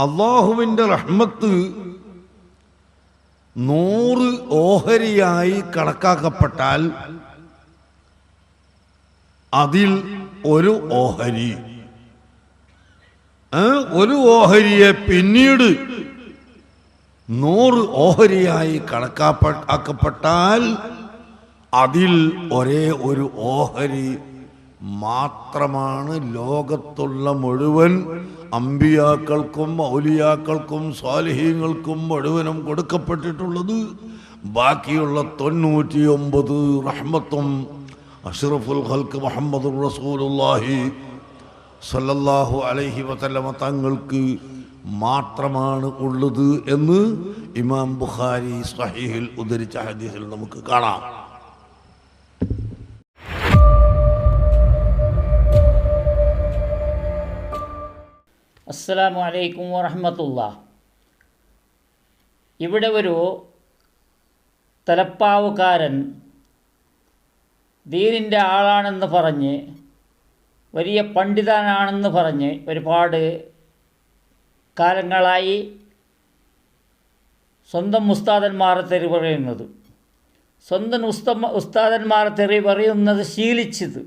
അള്ളാഹുവിന്റെ റഹ്മത്ത് നൂറ് ഓഹരിയായി കണക്കാക്കപ്പെട്ടാൽ അതിൽ ഒരു ഓഹരി. ഒരു ഓഹരിയെ പിന്നീട് നൂറ് ഓഹരിയായി കണക്കാക്കപ്പെട്ടാൽ അതിൽ ഒരേ ഒരു ഓഹരി മാത്രമാണ് ലോകത്തുള്ള മുഴുവൻ അമ്പിയാക്കൾക്കും ഔലിയാക്കൾക്കും സ്വാലിഹീങ്ങൾക്കും മുഴുവനും കൊടുക്കപ്പെട്ടിട്ടുള്ളത് ബാക്കിയുള്ള തൊണ്ണൂറ്റി ഒമ്പത് റഹ്മത്തും അഷ്റഫുൽ ഖൽക്ക് മുഹമ്മദ് റസൂലുല്ലാഹി സല്ലല്ലാഹു അലൈഹി വസല്ലമ തങ്ങൾക്ക് മാത്രമാണ് ഉള്ളത് എന്ന് ഇമാം ബുഖാരി സഹീഹിൽ ഉദ്ധരിച്ച ഹദീസിൽ നമുക്ക് കാണാം. അസ്സലാമു അലൈക്കും വറഹമത്തുള്ള. ഇവിടെ ഒരു തലപ്പാവുകാരൻ ദീനിന്റെ ആളാണെന്ന് പറഞ്ഞ് വലിയ പണ്ഡിതനാണെന്ന് പറഞ്ഞ് ഒരുപാട് കാലങ്ങളായി സ്വന്തം ഉസ്താദന്മാരെ തെറി പറയുന്നത് സ്വന്തം ഉസ്ത ഉസ്താദന്മാരെ തെറി പറയുന്നത് ശീലിച്ചത്.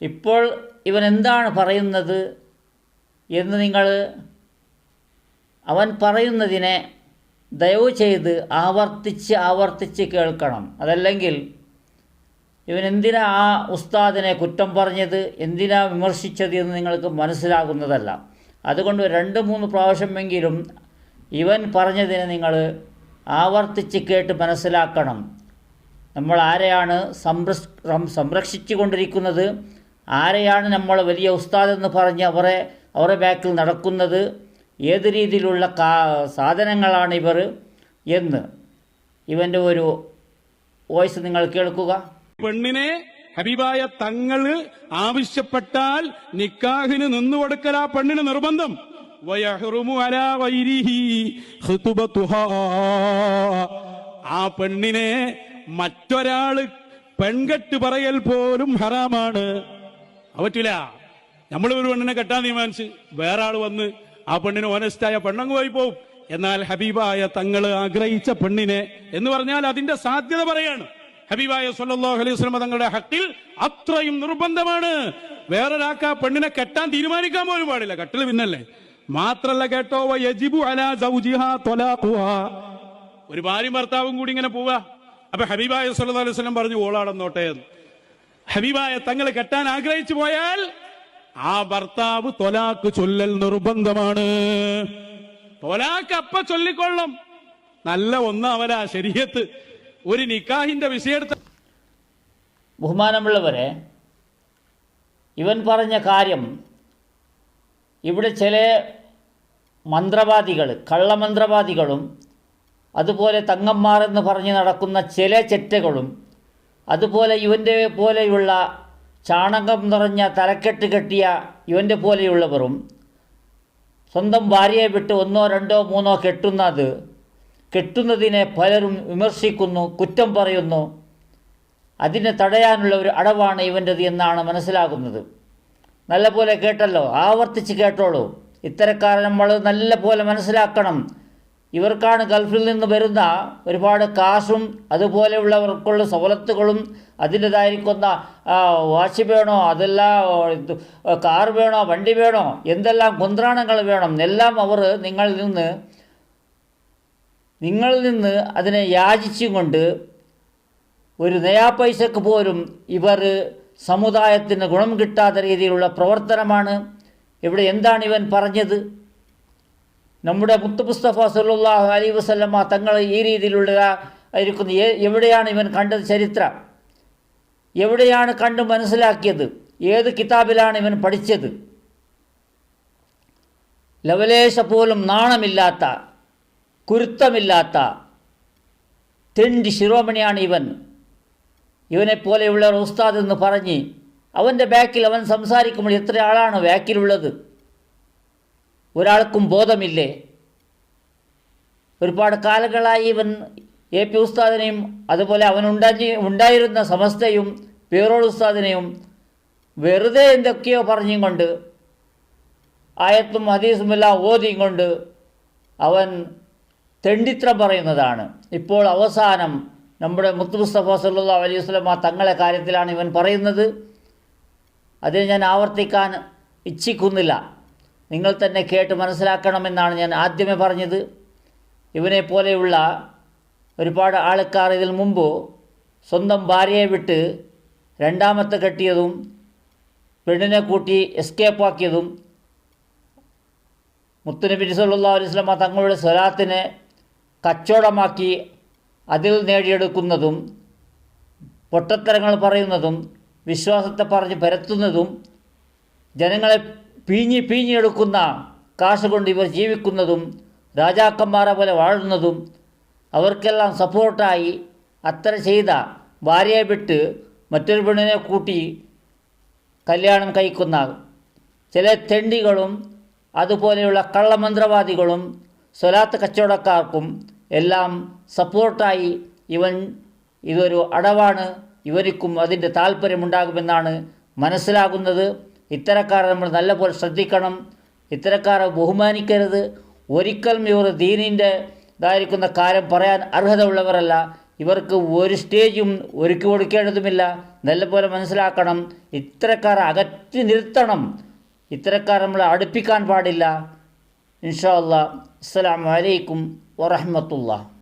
ഇപ്പോൾ ഇവൻ എന്താണ് പറയുന്നത്? എന്ന് നിങ്ങൾ അവൻ പറയുന്നതിനെ ദയവ് ചെയ്ത് ആവർത്തിച്ച് ആവർത്തിച്ച് കേൾക്കണം. അതല്ലെങ്കിൽ ഇവൻ എന്തിനാ ആ ഉസ്താദിനെ കുറ്റം പറഞ്ഞത്? എന്തിനാ വിമർശിച്ചത് എന്ന് നിങ്ങൾക്ക് മനസ്സിലാകുന്നതല്ല. അതുകൊണ്ട് രണ്ട് മൂന്ന് പ്രാവശ്യമെങ്കിലും ഇവൻ പറഞ്ഞതിനെ നിങ്ങൾ ആവർത്തിച്ച് കേട്ട് മനസ്സിലാക്കണം. നമ്മൾ ആരെയാണ് സംരക്ഷ സംരക്ഷിച്ചു കൊണ്ടിരിക്കുന്നത്? ആരെയാണ് നമ്മൾ വലിയ ഉസ്താദെന്ന് പറഞ്ഞ് അവരെ അവരുടെ ബാക്കിൽ നടക്കുന്നത് ഏത് രീതിയിലുള്ള കാ സാധനങ്ങളാണ് ഇവർ എന്ന് ഇവന്റെ ഒരു വോയിസ് നിങ്ങൾ കേൾക്കുക. പെണ്ണിനെ ഹബീബായ തങ്ങൾ ആവശ്യപ്പെട്ടാൽ നിക്കാഹിന് നിന്നു കൊടുക്കൽ ആ പെണ്ണിന് നിർബന്ധം. ആ പെണ്ണിനെ മറ്റൊരാൾ പെൺകെട്ട് പറയൽ പോലും ഹറാമാണ്. അത് പറ്റൂല നമ്മൾ ഒരു പെണ്ണിനെ കെട്ടാൻ തീരുമാനിച്ച് വേറെ ആൾ വന്ന് ആ പെണ്ണിന് ഓനസ്റ്റായ പെണ്ണങ്ങ് പോയി പോവും. എന്നാൽ ഹബീബായ തങ്ങൾ ആഗ്രഹിച്ച പെണ്ണിനെ എന്ന് പറഞ്ഞാൽ അതിന്റെ സാധ്യത പറയാണ്. ഹബീബായ സല്ലാഹു അലൈഹി വസല്ലം തങ്ങളുടെ ഹക്കിൽ അത്രയും നിർബന്ധമാണ്. വേറൊരാൾക്ക് ആ പെണ്ണിനെ കെട്ടാൻ തീരുമാനിക്കാൻ പോലും പാടില്ല. കെട്ടൽ പിന്നല്ലേ? മാത്രല്ല കേട്ടോ യജിബു അലാ. ഒരു ഭാര്യ ഭർത്താവും കൂടി ഇങ്ങനെ പോവാ. അപ്പൊ ഹബീബായ സല്ലാ അലൈഹി സ്വലം പറഞ്ഞു ഓളാടന്നോട്ടെ ഹബീബായ തങ്ങൾ കെട്ടാൻ ആഗ്രഹിച്ചു പോയാൽ ആ ഭർത്താവ് തൊലാക്ക് ചൊല്ലൽ നിർബന്ധമാണ്. തൊലാക്ക് അപ്പ ചൊല്ലിക്കൊള്ളും. നല്ല ഒന്നാവല ശരീരത്ത്. ഒരു നിക്കാഹിന്റെ വിഷയെടുത്ത ബഹുമാനമുള്ളവരെ ഇവൻ പറഞ്ഞ കാര്യം ഇവിടെ ചില മന്ത്രവാദികൾ കള്ളമന്ത്രവാദികളും അതുപോലെ തങ്ങന്മാർ എന്ന് പറഞ്ഞ് നടക്കുന്ന ചില ചെറ്റകളും അതുപോലെ ഇവന്റെ പോലെയുള്ള ചാണകം നിറഞ്ഞ തലക്കെട്ട് കെട്ടിയ ഇവന്റെ പോലെയുള്ളവരും സ്വന്തം ഭാര്യയെ വിട്ട് ഒന്നോ രണ്ടോ മൂന്നോ കെട്ടുന്നത് കെട്ടുന്നതിനെ പലരും വിമർശിക്കുന്നു കുറ്റം പറയുന്നു. അതിനെ തടയാനുള്ള ഒരു അടവാണ് ഇവന്റെത് എന്നാണ് മനസ്സിലാകുന്നത്. നല്ല പോലെ കേട്ടല്ലോ ആവർത്തിച്ച് കേട്ടോളൂ. ഇത്തരക്കാരൻ നമ്മൾ നല്ല പോലെ മനസ്സിലാക്കണം. ഇവർക്കാണ് ഗൾഫിൽ നിന്ന് വരുന്ന ഒരുപാട് കാശും അതുപോലെയുള്ളവർക്കുള്ള സവലത്തുകളും അതിന്റെതായിരിക്കുന്ന വാച്ച് വേണോ അതെല്ലാം കാർ വേണോ വണ്ടി വേണോ എന്തെല്ലാം കുന്ത്രാണങ്ങൾ വേണം എല്ലാം അവർ നിങ്ങളിൽ നിന്ന് നിങ്ങളിൽ നിന്ന് അതിനെ യാചിച്ചും കൊണ്ട് ഒരു നയാ പൈസക്ക് പോലും ഇവർ സമുദായത്തിന് ഗുണം കിട്ടാത്ത രീതിയിലുള്ള പ്രവർത്തനമാണ്. ഇവിടെ എന്താണ് ഇവൻ പറഞ്ഞത്? നമ്മുടെ മുത്തുമുസ്തഫ സല്ലാഹു അലൈ വസല്ലമ്മ തങ്ങൾ ഈ രീതിയിലുള്ള ഇരിക്കുന്ന എവിടെയാണ് ഇവൻ കണ്ടത് ചരിത്രം? എവിടെയാണ് കണ്ട് മനസ്സിലാക്കിയത്? ഏത് കിതാബിലാണ് ഇവൻ പഠിച്ചത്? ലവലേശ പോലും നാണമില്ലാത്ത കുരുത്തമില്ലാത്ത തെണ്ടി ശിരോമണിയാണ് ഇവൻ. ഇവനെപ്പോലെയുള്ള ഉസ്താദ് എന്ന് പറഞ്ഞ് അവന്റെ ബാക്കിൽ അവൻ സംസാരിക്കുമ്പോൾ എത്ര ആളാണ് ബാക്കിലുള്ളത് ഒരാൾക്കും ബോധമില്ലേ? ഒരുപാട് കാലങ്ങളായി ഇവൻ എ പി ഉസ്താദിനെയും അതുപോലെ അവൻ ഉണ്ടാക്കി ഉണ്ടായിരുന്ന സമസ്തയും പേരോൾ ഉസ്താദിനെയും വെറുതെ എന്തൊക്കെയോ പറഞ്ഞും കൊണ്ട് ആയത്തും ഹദീസുമെല്ലാം ഓതിയും കൊണ്ട് അവൻ തെണ്ടിത്രം പറയുന്നതാണ്. ഇപ്പോൾ അവസാനം നമ്മുടെ മുത്തു മുസ്തഫ സല്ലാ അലൈഹി വസ്ലം ആ തങ്ങളെ കാര്യത്തിലാണ് ഇവൻ പറയുന്നത്. അതിന് ഞാൻ ആവർത്തിക്കാൻ ഇച്ഛിക്കുന്നില്ല. നിങ്ങൾ തന്നെ കേട്ട് മനസ്സിലാക്കണമെന്നാണ് ഞാൻ ആദ്യമേ പറഞ്ഞത്. ഇവനെ പോലെയുള്ള ഒരുപാട് ആൾക്കാർ ഇതിൽ മുമ്പ് സ്വന്തം ഭാര്യയെ വിട്ട് രണ്ടാമത്തെ കെട്ടിയതും പെണ്ണിനെ കൂട്ടി എസ്കേപ്പാക്കിയതും മുത്തുനബി സല്ലാ അലൈഹി സ്വലമ തങ്ങളുടെ സ്വലാത്തിനെ കച്ചവടമാക്കി അതിൽ നേടിയെടുക്കുന്നതും പൊട്ടത്തരങ്ങൾ പറയുന്നതും വിശ്വാസത്തെ പറഞ്ഞ് പരത്തുന്നതും ജനങ്ങളെ പീഞ്ഞി പീഞ്ഞെടുക്കുന്ന കാശ് കൊണ്ട് ഇവർ ജീവിക്കുന്നതും രാജാക്കന്മാരെ പോലെ വാഴുന്നതും അവർക്കെല്ലാം സപ്പോർട്ടായി അത്ര ചെയ്ത ഭാര്യയെ വിട്ട് മറ്റൊരു പെണ്ണിനെ കൂട്ടി കല്യാണം കഴിക്കുന്ന ചില തെണ്ടികളും അതുപോലെയുള്ള കള്ളമന്ത്രവാദികളും സ്വലാത്ത് കച്ചവടക്കാർക്കും എല്ലാം സപ്പോർട്ടായി ഇവൻ ഇതൊരു അടവാണ്. ഇവർക്കും അതിന്റെ താല്പര്യമുണ്ടാകുമെന്നാണ് മനസ്സിലാകുന്നത്. ഇത്തരക്കാരെ നമ്മൾ നല്ലപോലെ ശ്രദ്ധിക്കണം. ഇത്തരക്കാരെ ബഹുമാനിക്കരുത്. ഒരിക്കലും ഇവർ ദീനിന്റെ ഇതായിരിക്കുന്ന കാര്യം പറയാൻ അർഹത ഉള്ളവരല്ല ഇവർക്ക് ഒരു സ്റ്റേജും ഒരുക്കി കൊടുക്കേണ്ടതുമില്ല. നല്ലപോലെ മനസ്സിലാക്കണം. ഇത്തരക്കാരെ അകറ്റി നിർത്തണം. ഇത്തരക്കാരെ നമ്മൾ അടുപ്പിക്കാൻ പാടില്ല. ഇൻഷാ അല്ലാ അസ്സലാമു അലൈക്കും വറഹ്മത്തുള്ളാഹി.